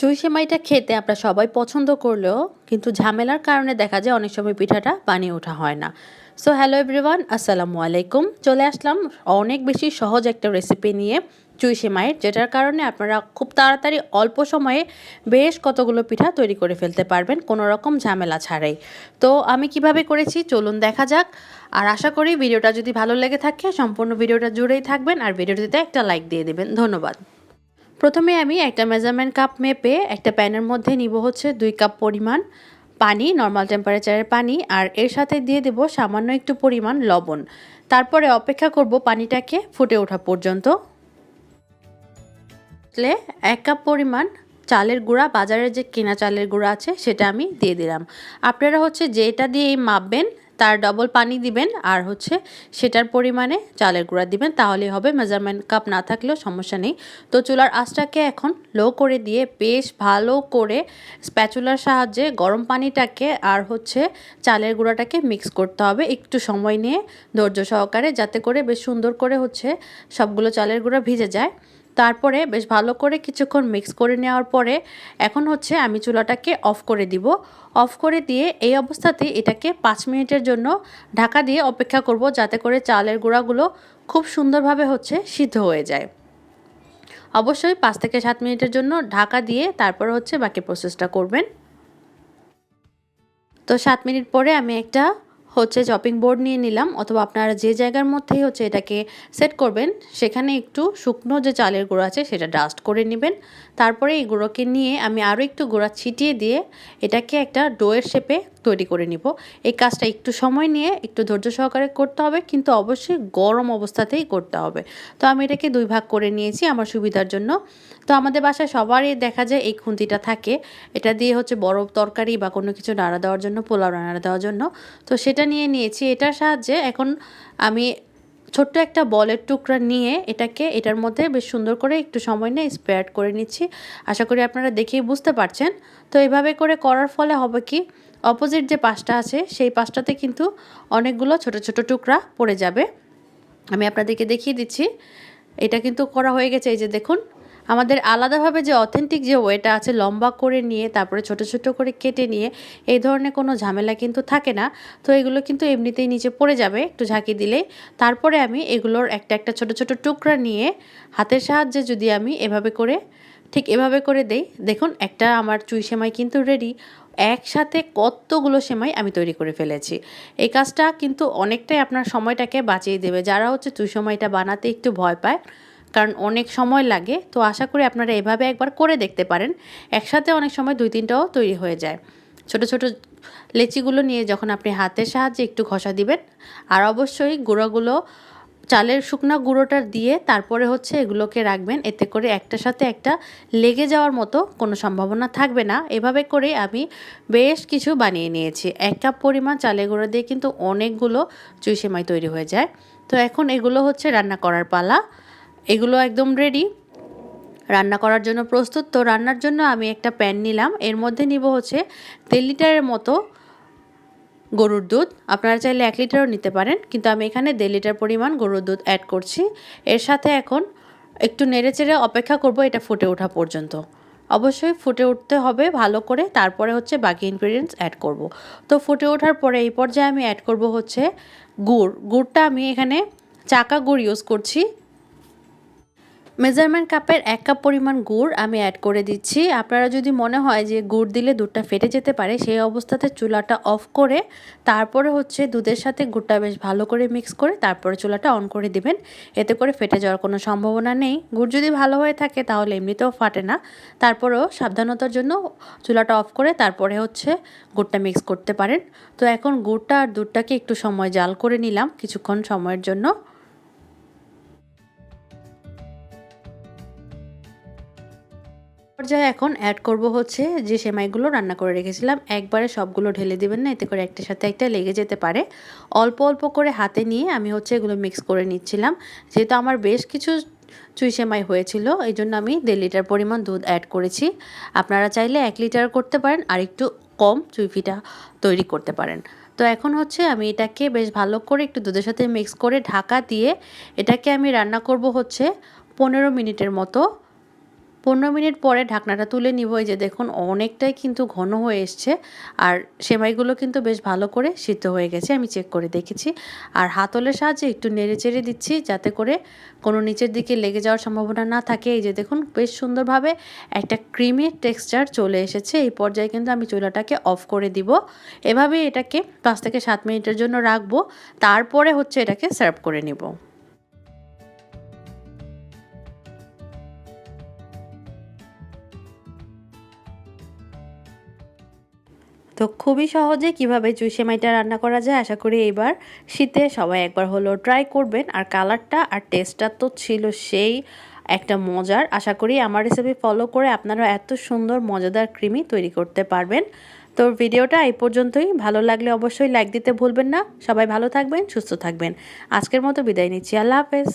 চুই সেমাইটা খেতে আমরা সবাই পছন্দ করলেও কিন্তু ঝামেলার কারণে দেখা যায় অনেক সময় পিঠাটা বানিয়ে ওঠা হয় না। সো হ্যালো এভরিওয়ান আসসালামু আলাইকুম। চলে আসলাম অনেক বেশি সহজ একটা রেসিপি নিয়ে চুই সেমাইয়ের যেটার কারণে আপনারা খুব তাড়াতাড়ি অল্প সময়ে বেশ কতগুলো পিঠা তৈরি করে ফেলতে পারবেন, কোনো রকম ঝামেলা ছাড়াই। তো আমি কীভাবে করেছি চলুন দেখা যাক। আর আশা করি ভিডিওটা যদি ভালো লেগে থাকে, সম্পূর্ণ ভিডিওটা জুড়েই থাকবেন আর ভিডিওটিতে একটা লাইক দিয়ে দেবেন। ধন্যবাদ। প্রথমে আমি একটা মেজারমেন্ট কাপ মেপে একটা প্যানের মধ্যে নিব হচ্ছে দুই কাপ পরিমাণ পানি নর্মাল টেম্পারেচারের পানি, আর এর সাথে দিয়ে দেব সামান্য একটু পরিমাণ লবণ। তারপরে অপেক্ষা করব পানিটাকে ফুটে ওঠা পর্যন্ত। এক কাপ পরিমাণ চালের গুঁড়া, বাজারের যে কেনা চালের গুঁড়া আছে সেটা আমি দিয়ে দিলাম। আপনারা হচ্ছে যেটা দিয়ে মাপবেন তার ডবল পানি দিবেন আর হচ্ছে সেটার পরিমাণে চালের গুঁড়া দিবেন তাহলে হবে মেজারমেন্ট কাপ না থাকলেও সমস্যা নেই। তো চুলার আঁচটাকে এখন লো করে দিয়ে বেশ ভালো করে স্প্যাচুলার সাহায্যে গরম পানিটাকে আর হচ্ছে চালের গুঁড়াটাকে মিক্স করতে হবে। একটু সময় নিয়ে ধৈর্য সহকারে যাতে করে বেশ সুন্দর করে হচ্ছে সবগুলো চালের গুঁড়া ভিজে যায়। তারপরে বেশ ভালো করে কিছুক্ষণ মিক্স করে নেওয়ার পরে এখন হচ্ছে আমি চুলাটাকে অফ করে দিব। অফ করে দিয়ে এই অবস্থাতে এটাকে পাঁচ মিনিটের জন্য ঢাকা দিয়ে অপেক্ষা করব যাতে করে চালের গুঁড়াগুলো খুব সুন্দরভাবে হচ্ছে সিদ্ধ হয়ে যায়। অবশ্যই পাঁচ থেকে সাত মিনিটের জন্য ঢাকা দিয়ে তারপর হচ্ছে বাকি প্রসেসটা করবেন। তো সাত মিনিট পরে আমি একটা হচ্ছে চপিং বোর্ড নিয়ে নিলাম, অথবা আপনারা যে জায়গার মধ্যেই হচ্ছে এটাকে সেট করবেন, সেখানে একটু শুকনো যে চালের গুঁড়ো আছে সেটা ডাস্ট করে নেবেন। তারপরে এই গুঁড়োকে নিয়ে আমি আরও একটু গুঁড়া ছিটিয়ে দিয়ে এটাকে একটা ডোয়ের শেপে তৈরি করে নিব। এই কাজটা একটু সময় নিয়ে একটু ধৈর্য সহকারে করতে হবে, কিন্তু অবশ্যই গরম অবস্থাতেই করতে হবে। তো আমি এটাকে দুই ভাগ করে নিয়েছি আমার সুবিধার জন্য। তো আমাদের বাসায় সবারই দেখা যায় এই খুন্তিটা থাকে। এটা দিয়ে হচ্ছে বড় তরকারি বা কোনো কিছু নাড়া দেওয়ার জন্য, পোলাও নাড়া দেওয়ার জন্য। তো সেটা নিয়ে নিয়েছি। এটার সাহায্যে এখন আমি ছোট্ট একটা বলের টুকরা নিয়ে এটাকে, এটার মধ্যে বেশ সুন্দর করে একটু সময় নিয়ে স্প্রেড করে নিচ্ছি। আশা করি আপনারা দেখেই বুঝতে পারছেন। তো এভাবে করে করার ফলে হবে কি অপোজিট যে পাশটা আছে, সেই পাশটাতে কিন্তু অনেকগুলো ছোট ছোট টুকরা পড়ে যাবে। আমি আপনাদেরকে দেখিয়ে দিচ্ছি। এটা কিন্তু করা হয়ে গেছে, এই যে দেখুন। আমাদের আলাদাভাবে যে অথেন্টিক যে ওয়েটা আছে, লম্বা করে নিয়ে, তারপরে ছোট ছোট করে কেটে নিয়ে, এই ধরনের কোনো ঝামেলা কিন্তু থাকে না। তো এগুলো কিন্তু এমনিতেই নিচে পড়ে যাবে, একটু ঝাঁকি দিলেই। তারপরে আমি এগুলোর একটা একটা ছোট ছোট টুকরা নিয়ে, হাতের সাহায্যে যদি আমি এভাবে করে ঠিক এভাবে করে দেই। দেখুন, একটা আমার চুই সেমাই কিন্তু রেডি একসাথে কতগুলো সেমাই আমি তৈরি করে ফেলেছি। এই কাজটা কিন্তু অনেকটাই আপনার সময়টাকে বাঁচিয়ে দেবে। যারা হচ্ছে চুই সময়টা বানাতে একটু ভয় পায়, কারণ অনেক সময় লাগে। তো আশা করি আপনারা এভাবে একবার করে দেখতে পারেন। একসাথে অনেক সময় দুই তিনটাও তৈরি হয়ে যায়। ছোট ছোট লেচিগুলো নিয়ে যখন আপনি হাতের সাহায্যে একটু ঘষা দিবেন, আর অবশ্যই গুঁড়োগুলো চালের শুকনো গুঁড়োটা দিয়ে তারপরে হচ্ছে এগুলোকে রাখবেন। এতে করে একটার সাথে একটা লেগে যাওয়ার মতো কোনো সম্ভাবনা থাকবে না। এভাবে করে আমি বেশ কিছু বানিয়ে নিয়েছি। এক কাপ পরিমাণ চালের গুঁড়ো দিয়ে কিন্তু অনেকগুলো চুই সেমাই তৈরি হয়ে যায়। তো এখন এগুলো হচ্ছে রান্না করার পালা। এগুলো একদম রেডি রান্না করার জন্য প্রস্তুত। তো রান্নার জন্য আমি একটা প্যান নিলাম। এর মধ্যে নিব হচ্ছে দেড় লিটারের মতো গরুর দুধ। আপনারা চাইলে এক লিটারও নিতে পারেন, কিন্তু আমি এখানে দেড় লিটার পরিমাণ গরুর দুধ অ্যাড করছি। এর সাথে এখন একটু নেড়ে চেড়ে অপেক্ষা করব এটা ফুটে ওঠা পর্যন্ত। অবশ্যই ফুটে উঠতে হবে ভালো করে, তারপরে হচ্ছে বাকি ইনগ্রিডিয়েন্টস অ্যাড করব। তো ফুটে ওঠার পরে এই পর্যায়ে আমি অ্যাড করব হচ্ছে গুড়। গুড়টা আমি এখানে চাকা গুড় ইউজ করছি। মেজারমেন্ট কাপের এক কাপ পরিমাণ গুড় আমি অ্যাড করে দিচ্ছি। আপনারা যদি মনে হয় যে গুড় দিলে দুধটা ফেটে যেতে পারে, সেই অবস্থাতে চুলাটা অফ করে তারপরে হচ্ছে দুধের সাথে গুড়টা বেশ ভালো করে মিক্স করে তারপরে চুলাটা অন করে দিবেন। এতে করে ফেটে যাওয়ার কোনো সম্ভাবনা নেই। গুড় যদি ভালো হয়ে থাকে তাহলে এমনিতেও ফাটে না। তারপরেও সাবধানতার জন্য চুলাটা অফ করে তারপরে হচ্ছে গুড়টা মিক্স করতে পারেন। তো এখন গুড়টা আর দুধটাকে একটু সময় জাল করে নিলাম কিছুক্ষণ সময়ের জন্য। পর্যায়ে এখন অ্যাড করব হচ্ছে যে সেমাইগুলো রান্না করে রেখেছিলাম, একবারে সবগুলো ঢেলে দেবেন না, এতে করে একটার সাথে একটা লেগে যেতে পারে। অল্প অল্প করে হাতে নিয়ে আমি হচ্ছে এগুলো মিক্স করে নিচ্ছিলাম। যেহেতু আমার বেশ কিছু চুই সেমাই হয়েছিল, এই জন্য আমি দেড় লিটার পরিমাণ দুধ অ্যাড করেছি। আপনারা চাইলে এক লিটার করতে পারেন, আর একটু কম চুইফিটা তৈরি করতে পারেন। তো এখন হচ্ছে আমি এটাকে বেশ ভালো করে একটু দুধের সাথে মিক্স করে ঢাকা দিয়ে এটাকে আমি রান্না করব হচ্ছে পনেরো মিনিটের মতো। পনেরো মিনিট পরে ঢাকনাটা তুলে নিব। এই যে দেখুন, অনেকটাই কিন্তু ঘন হয়ে এসছে। আর সেমাইগুলো কিন্তু বেশ ভালো করে সিদ্ধ হয়ে গেছে, আমি চেক করে দেখেছি। আর হাতলের সাহায্যে একটু নেড়ে চেড়ে দিচ্ছি যাতে করে কোনো নিচের দিকে লেগে যাওয়ার সম্ভাবনা না থাকে। এই যে দেখুন, বেশ সুন্দরভাবে একটা ক্রিমি টেক্সচার চলে এসেছে। এই পর্যায়ে কিন্তু আমি চুলাটাকে অফ করে দিব। এভাবে এটাকে পাঁচ থেকে সাত মিনিটের জন্য রাখব। তারপরে হচ্ছে এটাকে সার্ভ করে নিব। তো খুবই সহজে কীভাবে চুই সেমাইটা রান্না করা যায় আশা করি এইবার শীতে সবাই একবার হলো ট্রাই করবেন। আর কালারটা আর টেস্টটা তো ছিল সেই একটা মজার। আশা করি আমার রেসিপি ফলো করে আপনারা এত সুন্দর, মজাদার ক্রিমি তৈরি করতে পারবেন। তো ভিডিওটা এই পর্যন্তই। ভালো লাগলে অবশ্যই লাইক দিতে ভুলবেন না। সবাই ভালো থাকবেন, সুস্থ থাকবেন। আজকের মতো বিদায় নিচ্ছি। আল্লাহ হাফেজ।